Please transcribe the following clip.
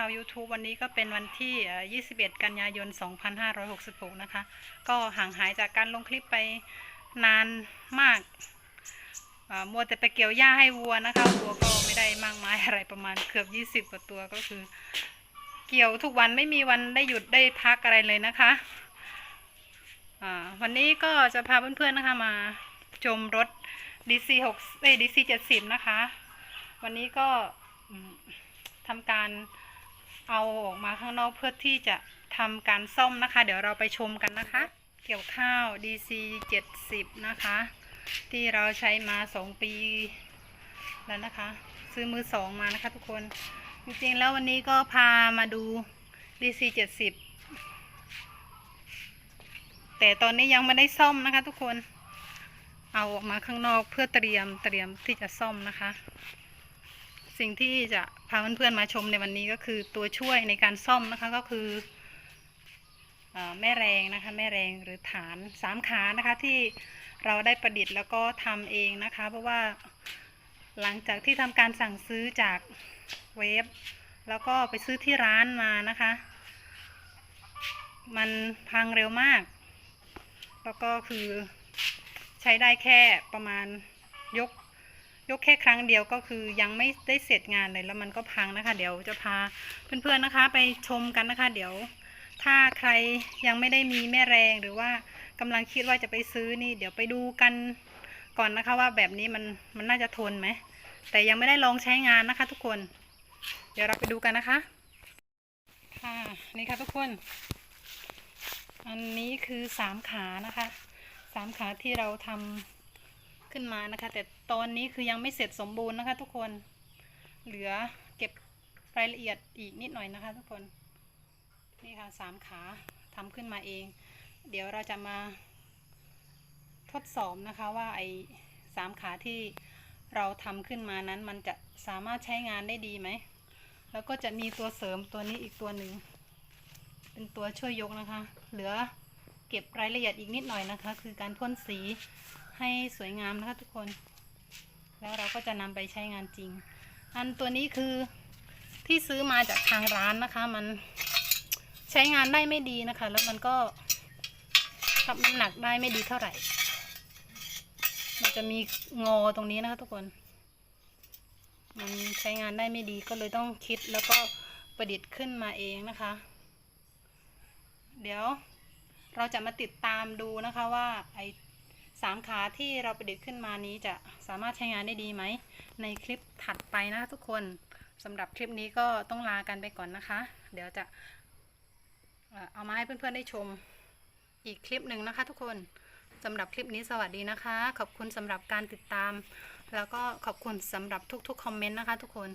าว YouTube วันนี้ก็เป็นวันที่ 21 กันยายน 2566 นะคะ ก็ห่างหายจากการลงคลิปไปนานมากมัวแต่ไปเกี่ยวหญ้าให้วัวนะคะวัวก็ไม่ได้มากมายอะไรประมาณเกือบ 20 กว่าตัวก็คือ เกี่ยวทุกวันไม่มีวันได้หยุดได้พักอะไรเลยนะคะวันนี้ก็จะพาเพื่อนๆนะคะมาชมรถ DC 6เอ้ย DC 70 นะคะ วันนี้ก็ทำการ เอาออกมาข้างนอกเพื่อที่จะทำการซ่อมนะคะ เดี๋ยวเราไปชมกันนะคะ เกี่ยวข้าว DC 70 นะคะ ที่เราใช้มา 2 ปีแล้วนะคะ ซื้อมือสองมานะคะทุกคนจริงๆแล้ววันนี้ก็พามาดู DC 70 แต่ตอนนี้ยังไม่ได้ซ่อมนะคะทุกคนเอาออกมาข้างนอกเพื่อเตรียมเตรียมที่จะซ่อมนะคะ สิ่งที่จะพาเพื่อนๆมาชมในวันนี้ก็คือตัวช่วยในการซ่อมนะคะก็คืออแม่แรงนะคะแม่แรงหรือฐานสามขานะคะที่เราได้ประดิษฐ์แล้วก็ทำเองนะคะ เพราะว่าหลังจากที่ทำการสั่งซื้อจากเว็บ แล้วก็ไปซื้อที่ร้านมานะคะ มันพังเร็วมาก แล้วก็คือใช้ได้แค่ประมาณยก ยกแค่ครั้งเดียวก็คือยังไม่ได้เสร็จงานเลยแล้วมันก็พังนะคะ เดี๋ยวจะพาเพื่อนๆนะคะ ไปชมกันนะคะ เดี๋ยวถ้าใครยังไม่ได้มีแม่แรงหรือว่ากำลังคิดว่าจะไปซื้อนี่ เดี๋ยวไปดูกันก่อนนะคะว่าแบบนี้มันมันน่าจะทนไหมแต่ยังไม่ได้ลองใช้งานนะคะ ทุกคน เดี๋ยวเราไปดูกันนะคะค่ะนี่ค่ะทุกคน อันนี้คือสามขานะคะสามขาที่เราทำ ขึ้นมานะคะ แต่ตอนนี้คือยังไม่เสร็จสมบูรณ์นะคะ ทุกคน เหลือเก็บรายละเอียดอีกนิดหน่อยนะคะ ทุกคน นี่ค่ะสามขาทำขึ้นมาเอง เดี๋ยวเราจะมาทดสอบนะคะว่าไอ้สามขาที่เราทำขึ้นมานั้นมันจะสามารถใช้งานได้ดีไหม แล้วก็จะมีตัวเสริมตัวนี้อีกตัวหนึ่ง เป็นตัวช่วยยกนะคะ เหลือเก็บรายละเอียดอีกนิดหน่อยนะคะ คือการพ่นสี ให้สวยงามนะคะทุกคน แล้วเราก็จะนำไปใช้งานจริง อันตัวนี้คือที่ซื้อมาจากทางร้านนะคะ มันใช้งานได้ไม่ดีนะคะ แล้วมันก็รับน้ำหนักได้ไม่ดีเท่าไหร่ มันจะมีงอตรงนี้นะคะทุกคน มันใช้งานได้ไม่ดีก็เลยต้องคิดแล้วก็ประดิษฐ์ขึ้นมาเองนะคะ เดี๋ยวเราจะมาติดตามดูนะคะว่าไอ สามขาที่เราประดิษฐ์ขึ้นมานี้จะสามารถใช้งานได้ดีไหม ในคลิปถัดไปนะคะทุกคนสำหรับคลิปนี้ก็ต้องลากันไปก่อนนะคะ เดี๋ยวจะเอามาให้เพื่อนๆได้ชมอีกคลิปหนึ่งนะคะทุกคนสำหรับคลิปนี้สวัสดีนะคะ ขอบคุณสำหรับการติดตาม แล้วก็ขอบคุณสำหรับทุกๆคอมเมนต์นะคะทุกคน